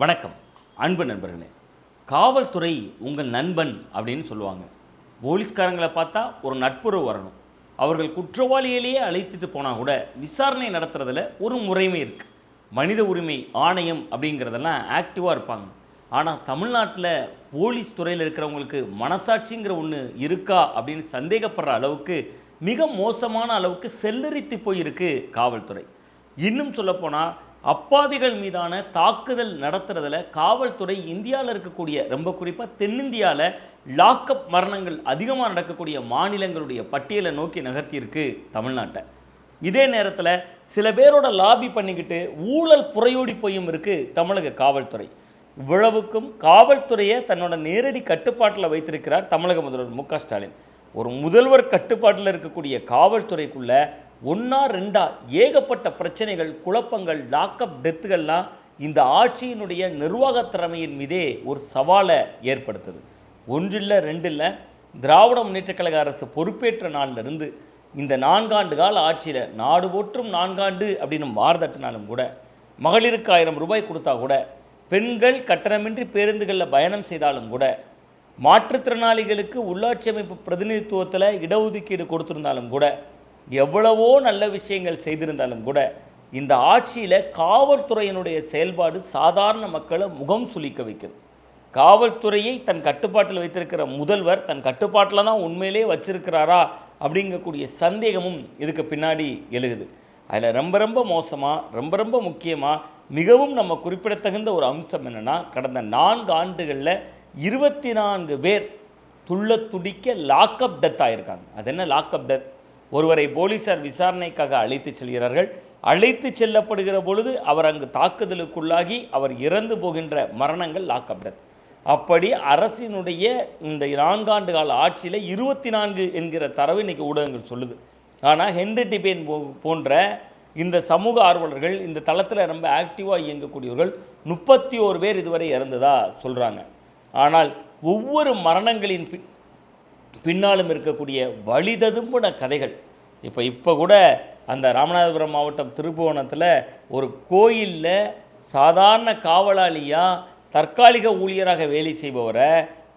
வணக்கம். அன்பு நண்பர்களே காவல்துறை உங்கள் நண்பன் அப்படின்னு சொல்லுவாங்க. போலீஸ்காரங்களை பார்த்தா ஒரு நட்புறவு வரணும். அவர்கள் குற்றவாளிகளையே அழைத்துட்டு போனால் கூட விசாரணை நடத்துறதுல ஒரு முறைமை இருக்குது மனித உரிமை ஆணையம் அப்படிங்கிறதெல்லாம் ஆக்டிவாக இருப்பாங்க. ஆனால் தமிழ்நாட்டில் போலீஸ் துறையில் இருக்கிறவங்களுக்கு மனசாட்சிங்கிற ஒன்று இருக்கா அப்படின்னு சந்தேகப்படுற அளவுக்கு மிக மோசமான அளவுக்கு செல்லரித்து போயிருக்கு காவல்துறை. இன்னும் சொல்லப்போனால் அப்பாவிகள் மீதான தாக்குதல் நடத்துறதுல காவல்துறை இந்தியாவில் இருக்கக்கூடிய ரொம்ப குறிப்பாக தென்னிந்தியாவில் லாக்அப் மரணங்கள் அதிகமாக நடக்கக்கூடிய மாநிலங்களுடைய பட்டியலை நோக்கி நகர்த்தியிருக்கு தமிழ்நாட்டை. இதே நேரத்தில் சில பேரோட லாபி பண்ணிக்கிட்டு ஊழல் புறையோடி போயும் இருக்கு தமிழக காவல்துறை. இவ்வளவுக்கும் காவல்துறையை தன்னோட நேரடி கட்டுப்பாட்டில் வைத்திருக்கிறார் தமிழக முதல்வர் மு க ஸ்டாலின். ஒரு முதல்வர் கட்டுப்பாட்டில் இருக்கக்கூடிய காவல்துறைக்குள்ளே ஒன்றா ரெண்டா ஏகப்பட்ட பிரச்சனைகள் குழப்பங்கள் லாக்அப் டெத்துகள்லாம் இந்த ஆட்சியினுடைய நிர்வாகத் திறமையின் மீதே ஒரு சவாலை ஏற்படுத்துது. ஒன்றில்லை ரெண்டில்லை திராவிட முன்னேற்ற கழக அரசு பொறுப்பேற்ற நாளிலிருந்து இந்த நான்காண்டு கால ஆட்சியில் நாடு போற்றும் நான்காண்டு அப்படின்னு மாறுதட்டினாலும் கூட மகளிருக்கு ஆயிரம் ரூபாய் கொடுத்தா கூட பெண்கள் கட்டணமின்றி பேருந்துகளில் பயணம் செய்தாலும் கூட மாற்றுத்திறனாளிகளுக்கு உள்ளாட்சி அமைப்பு பிரதிநிதித்துவத்தில் இடஒதுக்கீடு கொடுத்திருந்தாலும் கூட எவ்வளவோ நல்ல விஷயங்கள் செய்திருந்தாலும் கூட இந்த ஆட்சியில் காவல்துறையினுடைய செயல்பாடு சாதாரண மக்களை முகம் சுளிக்க வைக்குது. காவல்துறையை தன் கட்டுப்பாட்டில் வைத்திருக்கிற முதல்வர் தன் கட்டுப்பாட்டில் தான் உண்மையிலே வச்சிருக்கிறாரா அப்படிங்கக்கூடிய சந்தேகமும் இதுக்கு பின்னாடி எழுகுது. அதில் ரொம்ப ரொம்ப மோசமாக ரொம்ப ரொம்ப முக்கியமாக மிகவும் நம்ம குறிப்பிடத்தகுந்த ஒரு அம்சம் என்னென்னா கடந்த நான்கு ஆண்டுகளில் இருபத்தி நான்கு பேர் துள்ள துடிக்க லாக்அப் டெத் ஆயிருக்காங்க. அது என்ன லாக்அப் டெத் ஒருவரை போலீசார் விசாரணைக்காக அழைத்து செல்கிறார்கள். அழைத்து செல்லப்படுகிற பொழுது அவர் அங்கு தாக்குதலுக்குள்ளாகி அவர் இறந்து போகின்ற மரணங்கள் லாக்அப் டெத் அப்படி அரசினுடைய இந்த நான்காண்டு கால ஆட்சியில் இருபத்தி நான்கு என்கிற தரவு இன்னைக்கு ஊடகங்கள் சொல்லுது. ஆனால் ஹென்ரி டிபேன் போ போன்ற இந்த சமூக ஆர்வலர்கள் இந்த தளத்தில் ரொம்ப ஆக்டிவாக இயங்கக்கூடியவர்கள் முப்பத்தி ஓரு பேர் இதுவரை இறந்ததா சொல்கிறாங்க ஆனால் ஒவ்வொரு மரணங்களின் பின் பின்னாலும் இருக்கக்கூடிய வழிததும்புன கதைகள். இப்போ இப்போ கூட அந்த ராமநாதபுரம் மாவட்டம் திருப்புவனத்தில் ஒரு கோயிலில் சாதாரண காவலாளியாக தற்காலிக ஊழியராக வேலை செய்பவரை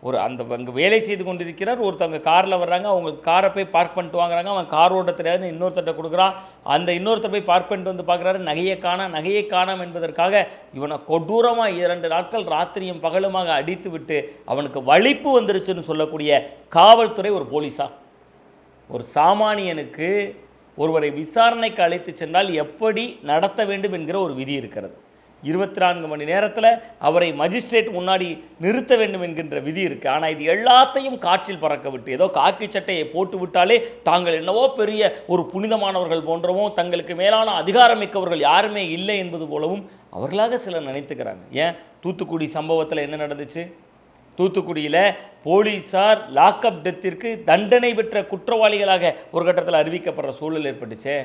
ஒரு அந்த அங்கே வேலை செய்து கொண்டிருக்கிறார். ஒருத்தவங்க காரில் வர்றாங்க அவங்க காரை போய் பார்க் பண்ணிட்டு வாங்குறாங்க. அவன் கார் ஓட்ட தெரியாதுன்னு இன்னொருத்தட்ட கொடுக்குறான். அந்த இன்னொருத்தர் போய் பார்க் பண்ணிட்டு வந்து பார்க்குறாரு. நகையை காணா நகையை காணாம் என்பதற்காக இவனை கொடூரமாக இரண்டு நாட்கள் ராத்திரியும் பகலுமாக அடித்து விட்டு அவனுக்கு வலிப்பு வந்துருச்சுன்னு சொல்லக்கூடிய காவல்துறை ஒரு போலீஸா? ஒரு சாமானியனுக்கு ஒருவரை விசாரணைக்கு அழைத்து சென்றால் எப்படி நடத்த வேண்டும் என்கிற ஒரு விதி இருக்கிறது. இருபத்தி நான்கு மணி நேரத்தில் அவரை மஜிஸ்ட்ரேட் முன்னாடி நிறுத்த வேண்டும் என்கின்ற விதி இருக்குது ஆனால் இது எல்லாத்தையும் காற்றில் பறக்க விட்டு ஏதோ காக்கி சட்டையை போட்டு விட்டாலே தாங்கள் என்னவோ பெரிய ஒரு புனிதமானவர்கள் போன்றவும் தங்களுக்கு மேலான அதிகாரம் மிக்கவர்கள் யாருமே இல்லை என்பது போலவும் அவர்களாக சிலர் நினைத்துக்கிறாங்க. ஏன்? தூத்துக்குடி சம்பவத்தில் என்ன நடந்துச்சு? தூத்துக்குடியில் போலீஸார் லாக்அப் டெத்திற்கு தண்டனை பெற்ற குற்றவாளிகளாக ஒரு கட்டத்தில் அறிவிக்கப்படுற சூழல் ஏற்பட்டுச்சே.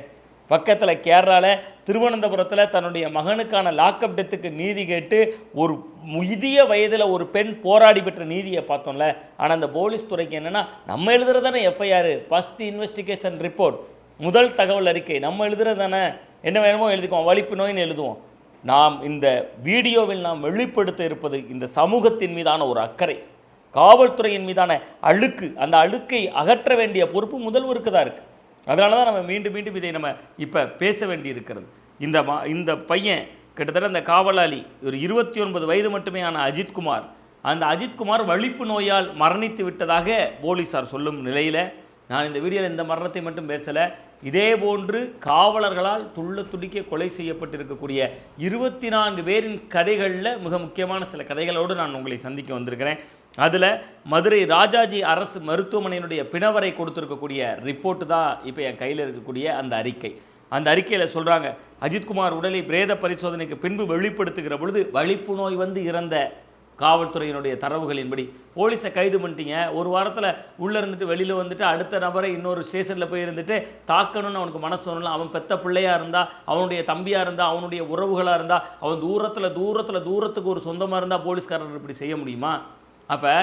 பக்கத்தில் கேரளாவில் திருவனந்தபுரத்தில் தன்னுடைய மகனுக்கான லாக்அப் டெத்துக்கு நீதி கேட்டு ஒரு முதிய வயதில் ஒரு பெண் போராடி பெற்ற நீதியை பார்த்தோம்ல. ஆனால் அந்த போலீஸ் துறைக்கு என்னென்னா நம்ம எழுதுறது தானே எஃப்ஐஆர். ஃபஸ்ட் இன்வெஸ்டிகேஷன் ரிப்போர்ட் முதல் தகவல் அறிக்கை. நம்ம எழுதுறது தானே என்ன வேணுமோ எழுதிக்குவோம். வலிப்பு நோயின்னு எழுதுவோம். நாம் இந்த வீடியோவில் நாம் வெளிப்படுத்த இருப்பது இந்த சமூகத்தின் மீதான ஒரு அக்கறை. காவல்துறையின் மீதான அழுக்கு. அந்த அழுக்கை அகற்ற வேண்டிய பொறுப்பு முதல்வருக்கு தான் இருக்குது அதனால தான் நம்ம மீண்டும் மீண்டும் இதை நம்ம இப்போ பேச வேண்டி இருக்கிறது இந்த மா இந்த பையன் கிட்டத்தட்ட அந்த காவலாளி ஒரு இருபத்தி ஒன்பது வயது மட்டுமே ஆன அஜித்குமார். அந்த அஜித்குமார் வலிப்பு நோயால் மரணித்து விட்டதாக போலீஸார் சொல்லும் நிலையில் நான் இந்த வீடியோவில் இந்த மரணத்தை மட்டும் பேசலை இதே போன்று காவலர்களால் துள்ள துடிக்க கொலை செய்யப்பட்டிருக்கக்கூடிய இருபத்தி நான்கு பேரின் கதைகளில் மிக முக்கியமான சில கதைகளோடு நான் உங்களை சந்திக்க வந்திருக்கிறேன். அதில் மதுரை ராஜாஜி அரசு மருத்துவமனையினுடைய பிணவரை கொடுத்துருக்கக்கூடிய ரிப்போர்ட்டு தான் இப்போ என் கையில் இருக்கக்கூடிய அந்த அறிக்கை. அந்த அறிக்கையில் சொல்கிறாங்க அஜித்குமார் உடலை பிரேத பரிசோதனைக்கு பின்பு வெளிப்படுத்துகிற பொழுது வலிப்பு நோய் வந்து இறந்த காவல்துறையினுடைய தரவுகளின்படி. போலீஸை கைது பண்ணிட்டீங்க. ஒரு வாரத்தில் உள்ளே இருந்துட்டு வெளியில் வந்துட்டு அடுத்த நபரை இன்னொரு ஸ்டேஷனில் போய் இருந்துட்டு தாக்கணும்னு அவனுக்கு மனசு வரலாம் அவன் பெத்த பிள்ளையாக இருந்தால் அவனுடைய தம்பியாக இருந்தால் அவனுடைய உறவுகளாக இருந்தால் அவன் தூரத்தில் தூரத்தில் தூரத்துக்கு ஒரு சொந்தமாக இருந்தால் போலீஸ்காரர் இப்படி செய்ய முடியுமா? அப்போ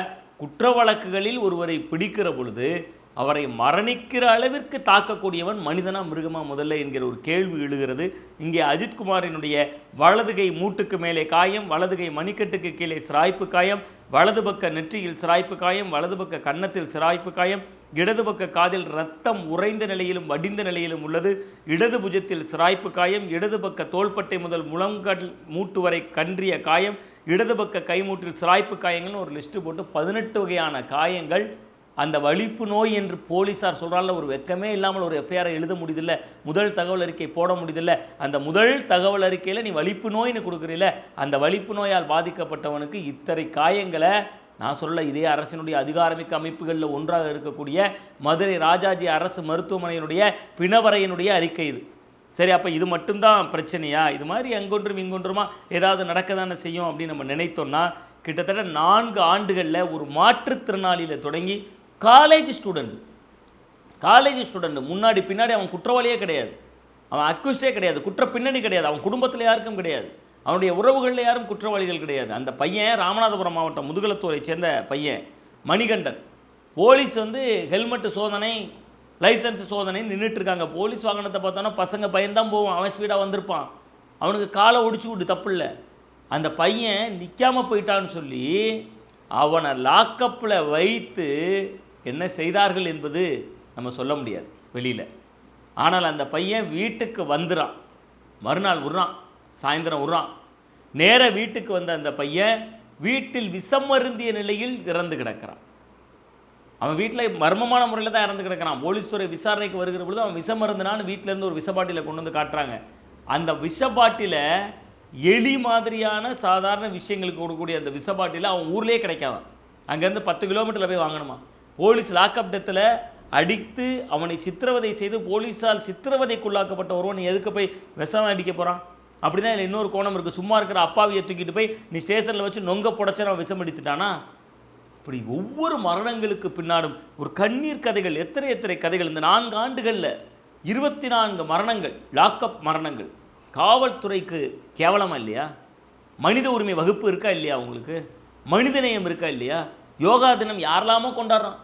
குற்ற வழக்குகளில் ஒருவரை பிடிக்கிற பொழுது அவரை மரணிக்கிற அளவிற்கு தாக்கக்கூடியவன் மனிதனா மிருகமா முதல்ல என்கிற ஒரு கேள்வி எழுகிறது. இங்கே அஜித்குமாரினுடைய வலதுகை மூட்டுக்கு மேலே காயம் வலதுகை மணிக்கட்டுக்கு கீழே சிராய்ப்பு காயம் வலது பக்க நெற்றியில் சிராய்ப்பு காயம் வலது பக்க கன்னத்தில் சிராய்ப்பு காயம் இடது பக்க காதில் ரத்தம் உறைந்த நிலையிலும் வடிந்த நிலையிலும் உள்ளது. இடது புஜத்தில் சிராய்ப்பு காயம் இடது பக்க தோள்பட்டை முதல் முழங்கால் மூட்டு வரை கன்றிய காயம் இடது பக்க கைமூட்டில் சிராய்ப்பு காயங்கள்னு ஒரு லிஸ்ட்டு போட்டு பதினெட்டு வகையான காயங்கள் அந்த வலிப்பு நோய் என்று போலீஸார் சொல்கிறால ஒரு வெக்கமே இல்லாமல் ஒரு எஃப்ஐஆரை எழுத முடியுதில்ல முதல் தகவல் அறிக்கை போட முடியதில்ல அந்த முதல் தகவல் அறிக்கையில் நீ வலிப்பு நோய்னு கொடுக்குறீல அந்த வலிப்பு நோயால் பாதிக்கப்பட்டவனுக்கு இத்தனை காயங்களை நான் சொல்ல இதே அரசினுடைய அதிகாரமிக்க அமைப்புகளில் ஒன்றாக இருக்கக்கூடிய மதுரை ராஜாஜி அரசு மருத்துவமனையினுடைய பிணவரையினுடைய அறிக்கை இது. சரி அப்போ இது மட்டும்தான் பிரச்சனையா? இது மாதிரி அங்கொன்றும் இங்கொன்றுமா ஏதாவது நடக்க தானே செய்யும் அப்படின்னு நம்ம நினைத்தோம்னா கிட்டத்தட்ட நான்கு ஆண்டுகளில் ஒரு மாற்றுத்திறனாளியில் தொடங்கி காலேஜ் ஸ்டூடெண்ட் காலேஜ் ஸ்டூடெண்ட் முன்னாடி பின்னாடி அவன் குற்றவாளியே கிடையாது. அவன் அக்யூஸ்டே கிடையாது. குற்ற பின்னணி கிடையாது. அவன் குடும்பத்தில் யாருக்கும் கிடையாது. அவனுடைய உறவுகளில் யாரும் குற்றவாளிகள் கிடையாது. அந்த பையன் ராமநாதபுரம் மாவட்டம் முதுகலத்தூரை சேர்ந்த பையன் மணிகண்டன். போலீஸ் வந்து ஹெல்மெட் சோதனை லைசன்ஸ் சோதனை நின்றுட்டு இருக்காங்க போலீஸ் வாகனத்தை பார்த்தோன்னா பசங்க பையன் தான் போவான். அவன் ஸ்பீடாக வந்திருப்பான். அவனுக்கு காலை ஒடிச்சு விட்டு தப்பு இல்லை அந்த பையன் நிற்காம போயிட்டான்னு சொல்லி அவனை லாக்கப்பில் வைத்து என்ன செய்தார்கள் என்பது நம்ம சொல்ல முடியாது. வெளியில். ஆனால் அந்த பையன் வீட்டுக்கு வந்துடான் மறுநாள் விட்றான். சாயந்தரம் விட்றான். நேர வீட்டுக்கு வந்த அந்த பையன் வீட்டில் விஷம் அருந்திய நிலையில் இறந்து கிடக்கிறான். அவன் வீட்டில் மர்மமான முறையில் தான் இறந்து கிடக்கிறான். போலீஸ் துறை விசாரணைக்கு வருகிற பொழுது அவன் விஷ மருந்துனான்னு வீட்டிலேருந்து ஒரு விஷ பாட்டிலை கொண்டு வந்து காட்டுறாங்க. அந்த விஷ பாட்டில எலி மாதிரியான சாதாரண விஷயங்களுக்கு கொடுக்கக்கூடிய அந்த விஷ பாட்டில அவன் ஊர்லேயே கிடைக்காதான். அங்கேருந்து பத்து கிலோமீட்டரில் போய் வாங்கணுமா? போலீஸ் லாக்அப் டெத்தில் அடித்து அவனை சித்திரவதை செய்து போலீஸால் சித்திரவதைக்குள்ளாக்கப்பட்ட ஒருவன் நீ எதுக்கு போய் விஷம் அடிக்க போகிறான் அப்படின்னா இதில் இன்னொரு கோணம் இருக்குது சும்மா இருக்கிற அப்பாவியை தூக்கிட்டு போய் நீ ஸ்டேஷனில் வச்சு நொங்க புடச்சு அவன் விஷம் அடித்துட்டானா? இப்படி ஒவ்வொரு மரணங்களுக்கு பின்னாடும் ஒரு கண்ணீர் கதைகள் எத்தனை எத்தனை கதைகள் இந்த நான்கு ஆண்டுகளில் இருபத்தி நான்கு மரணங்கள் லாக்அப் மரணங்கள். காவல்துறைக்கு கேவலமாக இல்லையா? மனித உரிமை வகுப்பு இருக்கா இல்லையா உங்களுக்கு? மனிதநேயம் இருக்கா இல்லையா? யோகா தினம் யாரெல்லாமோ கொண்டாடுறோம்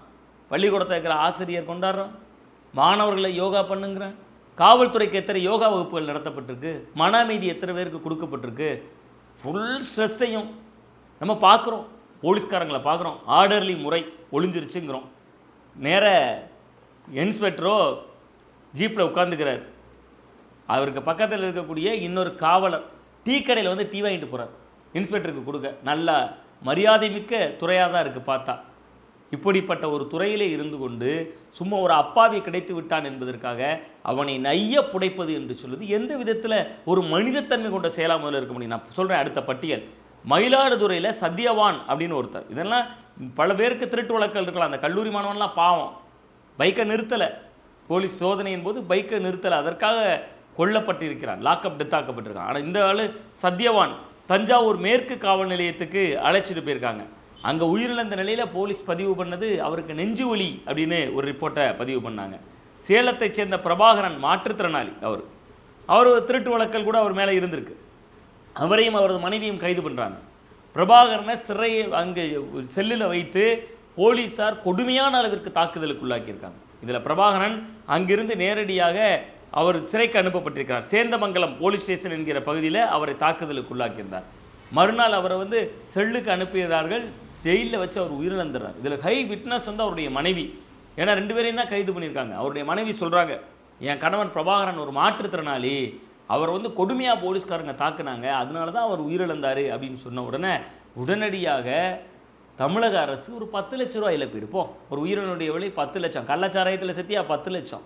பள்ளிக்கூடத்தில் இருக்கிற ஆசிரியர் கொண்டாடுறோம் மாணவர்களை யோகா பண்ணுங்கிறேன் காவல்துறைக்கு எத்தனை யோகா வகுப்புகள் நடத்தப்பட்டிருக்கு? மன அமைதி எத்தனை பேருக்கு கொடுக்கப்பட்டிருக்கு? ஃபுல் ஸ்ட்ரெஸ்ஸையும் நம்ம பார்க்குறோம். போலீஸ்காரங்களை பார்க்குறோம். ஆர்டர்லி முறை ஒளிஞ்சிருச்சுங்கிறோம். நேர இன்ஸ்பெக்டரோ ஜீப்பில் உட்காந்துக்கிறார் அவருக்கு பக்கத்தில் இருக்கக்கூடிய இன்னொரு காவலர் டீ கடையில் வந்து டீ வாங்கிட்டு போகிறார் இன்ஸ்பெக்டருக்கு கொடுக்க. நல்ல மரியாதை மிக்க துறையாக தான் இருக்குது பார்த்தா. இப்படிப்பட்ட ஒரு துறையிலே இருந்து கொண்டு சும்மா ஒரு அப்பாவி கிடைத்து விட்டான் என்பதற்காக அவனை நைய புடைப்பது என்று சொல்லுது எந்த விதத்தில் ஒரு மனிதத்தன்மை கொண்ட செயலாமல் இருக்க முடியும்? நான் சொல்கிறேன் அடுத்த பட்டியல். மயிலாடுதுறையில் சத்யவான் அப்படின்னு ஒருத்தர். இதெல்லாம் பல பேருக்கு திருட்டு வழக்கல் இருக்கலாம். அந்த கல்லூரி மாணவன்லாம் பாவம். பைக்கை நிறுத்தலை. போலீஸ் சோதனையின் போது பைக்கை நிறுத்தலை. அதற்காக கொல்லப்பட்டிருக்கிறான். லாக்அப் டெத் ஆக்கப்பட்டிருக்கான் ஆனால் இந்த ஆள் சத்யவான். தஞ்சாவூர் மேற்கு காவல் நிலையத்துக்கு அழைச்சிட்டு போயிருக்காங்க. அங்கே உயிரிழந்த நிலையில் போலீஸ் பதிவு பண்ணது அவருக்கு நெஞ்சு வலி அப்படின்னு ஒரு ரிப்போர்ட்டை பதிவு பண்ணாங்க. சேலத்தைச் சேர்ந்த பிரபாகரன் மாற்றுத்திறனாளி அவர். அவர் ஒரு திருட்டு வழக்கல் கூட அவர் மேலே இருந்திருக்கு. அவரையும் அவரது மனைவியும் கைது பண்ணுறாங்க பிரபாகரனை சிறையில் அங்கே செல்லில் வைத்து போலீஸார் கொடுமையான அளவிற்கு தாக்குதலுக்கு உள்ளாக்கியிருக்காங்க. இதில் பிரபாகரன் அங்கிருந்து நேரடியாக அவர் சிறைக்கு அனுப்பப்பட்டிருக்கிறார். சேந்தமங்கலம் போலீஸ் ஸ்டேஷன் என்கிற பகுதியில் அவரை தாக்குதலுக்கு உள்ளாக்கியிருந்தார். மறுநாள் அவரை வந்து செல்லுக்கு அனுப்புகிறார்கள் ஜெயிலில் வச்சு அவர் உயிரிழந்துறார் இதில் ஹை விட்னஸ் வந்து அவருடைய மனைவி. ஏன்னா ரெண்டு பேரையும் தான் கைது பண்ணியிருக்காங்க. அவருடைய மனைவி சொல்கிறாங்க என் கணவன் பிரபாகரன் ஒரு மாற்றுத்திறனாளி. அவர் வந்து கொடுமையாக போலீஸ்காரங்க தாக்குனாங்க. அதனால தான் அவர் உயிரிழந்தார் அப்படின்னு சொன்ன உடனே உடனடியாக தமிழக அரசு ஒரு பத்து லட்ச ரூபா இழப்பீடு போ ஒரு உயிரினுடைய விலை பத்து லட்சம். கள்ளச்சாராயத்தில் சத்தியா பத்து லட்சம்.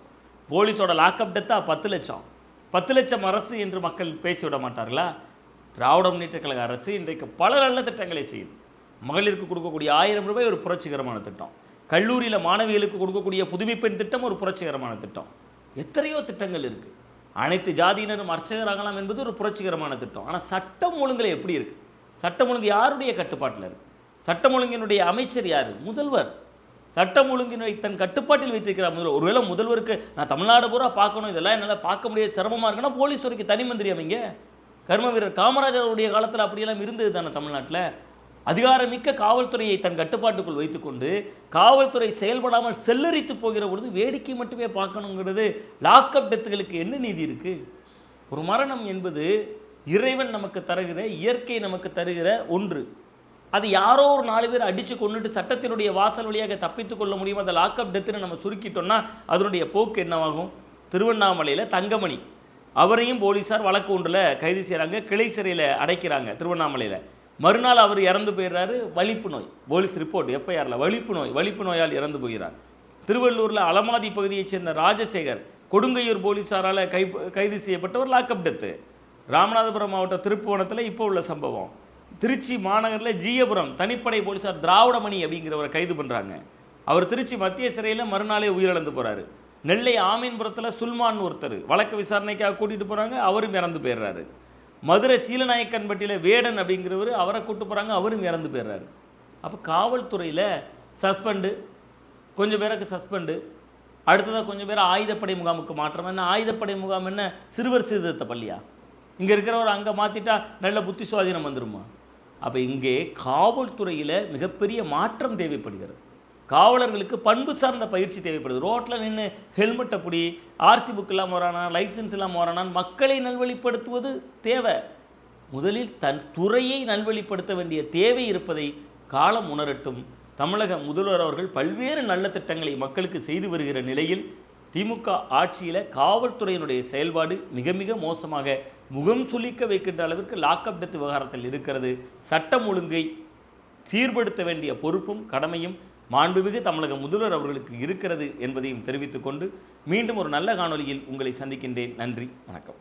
போலீஸோட லாக்அப் டெத்தா பத்து லட்சம். பத்து லட்சம் அரசு என்று மக்கள் பேசிவிட மாட்டார்களா? திராவிட முன்னேற்ற கழக அரசு இன்றைக்கு பல நல்ல திட்டங்களை செய்யுது. மகளிருக்கு கொடுக்கக்கூடிய ஆயிரம் ரூபாய் ஒரு புரட்சிகரமான திட்டம். கல்லூரியில் மாணவிகளுக்கு கொடுக்கக்கூடிய புதுமைப்பெண் திட்டம் ஒரு புரட்சிகரமான திட்டம். எத்தனையோ திட்டங்கள் இருக்குது அனைத்து ஜாதியினரும் அர்ச்சகராகலாம் என்பது ஒரு புரட்சிகரமான திட்டம். ஆனால் சட்டம் ஒழுங்கில் எப்படி இருக்குது சட்டம் ஒழுங்கு யாருடைய கட்டுப்பாட்டில் இருக்குது சட்டம் ஒழுங்கினுடைய அமைச்சர் யார்? முதல்வர். சட்டம் ஒழுங்கினை தன் கட்டுப்பாட்டில் வைத்திருக்கிறார் முதல்வர். ஒருவேளை முதல்வருக்கு நான் தமிழ்நாடு பூரா பார்க்கணும் இதெல்லாம் என்னால் பார்க்க முடியாது சிரமமாக இருக்குன்னா போலீஸ் துறைக்கு தனி மந்திரி அவங்க. கர்ம வீரர் காமராஜருடைய காலத்தில் அப்படியெல்லாம் இருந்தது தானே தமிழ்நாட்டில்? அதிகாரமிக்க காவல்துறையை தன் கட்டுப்பாட்டுக்குள் வைத்துக்கொண்டு காவல்துறை செயல்படாமல் செல்லரித்து போகிற பொழுது வேடிக்கை மட்டுமே பார்க்கணுங்கிறது லாக்அப் டெத்துகளுக்கு என்ன நீதி இருக்குது ஒரு மரணம் என்பது இறைவன் நமக்கு தருகிற இயற்கை நமக்கு தருகிற ஒன்று. அது யாரோ ஒரு நாலு பேர் அடித்து கொண்டுட்டு சட்டத்தினுடைய வாசல் வழியாக தப்பித்து கொள்ள முடியும் அந்த லாக்அப் டெத்துன்னு நம்ம சுருக்கிட்டோம்னா அதனுடைய போக்கு என்னவாகும்? திருவண்ணாமலையில் தங்கமணி. அவரையும் போலீஸார் வழக்கு ஒன்றில் கைது செய்கிறாங்க கிளை சிறையில் அடைக்கிறாங்க திருவண்ணாமலையில். மறுநாள் அவர் இறந்து போயிடுறாரு. வலிப்பு நோய். Police report. எஃப்ஐஆரில். வலிப்பு நோய். வலிப்பு நோயால் இறந்து போகிறார். திருவள்ளூரில் அலமாதி பகுதியைச் சேர்ந்த ராஜசேகர் கொடுங்கையூர் போலீஸாரால் கை கைது செய்யப்பட்டவர் லாக்அப் டெத்து. ராமநாதபுரம் மாவட்டம் திருப்புவனத்தில் இப்போ உள்ள சம்பவம். திருச்சி மாநகரில் ஜீயபுரம் தனிப்படை போலீஸார் திராவிடமணி அப்படிங்கிறவரை கைது பண்ணுறாங்க அவர் திருச்சி மத்திய சிறையில் மறுநாளே உயிரிழந்து போகிறாரு நெல்லை ஆமீன்புரத்தில் சுல்மான் ஒருத்தர் வழக்கு விசாரணைக்காக கூட்டிகிட்டு போகிறாங்க அவரும் இறந்து போயிடுறாரு. மதுரை சீலநாயக்கன்பட்டியில் வேடன் அப்படிங்கிறவர் அவரை கூப்பிட்டு போகிறாங்க அவரும் இறந்து போயிடுறாரு. அப்போ காவல்துறையில் சஸ்பெண்டு கொஞ்சம் பேருக்கு சஸ்பெண்டு அடுத்ததாக கொஞ்சம் பேர் ஆயுதப்படை முகாமுக்கு மாற்றம் என்ன ஆயுதப்படை முகாம் என்ன? சிறுவர் சீர்திருத்த பள்ளியா? இங்கே இருக்கிறவர் அங்கே மாற்றிட்டா நல்ல புத்தி சுவாதீனம் வந்துருமா? அப்போ இங்கே காவல்துறையில் மிகப்பெரிய மாற்றம் தேவைப்படுகிறது. காவலர்களுக்கு பண்பு சார்ந்த பயிற்சி தேவைப்படுது. ரோட்டில் நின்று ஹெல்மெட்டை பிடி ஆர்சி புக் இல்லாமல் வரானா லைசன்ஸ் இல்லாமல் வரானான் மக்களை நல்வழிப்படுத்துவது தேவை. முதலில் தன் துறையை நல்வழிப்படுத்த வேண்டிய தேவை இருப்பதை காலம் உணரட்டும். தமிழக முதல்வர் அவர்கள் பல்வேறு நல்ல திட்டங்களை மக்களுக்கு செய்து வருகிற நிலையில் திமுக ஆட்சியில் காவல்துறையினுடைய செயல்பாடு மிக மிக மோசமாக முகம் சுளிக்க வைக்கின்ற அளவுக்கு லாக்அப் டெத் விவகாரத்தில் இருக்கிறது. சட்டம் ஒழுங்கை சீர்படுத்த வேண்டிய பொறுப்பும் கடமையும் மாண்புமிகு தமிழக முதல்வர் அவர்களுக்கு இருக்கிறது என்பதையும் தெரிவித்துக்கொண்டு மீண்டும் ஒரு நல்ல காணொளியில் உங்களை சந்திக்கின்றேன். நன்றி வணக்கம்.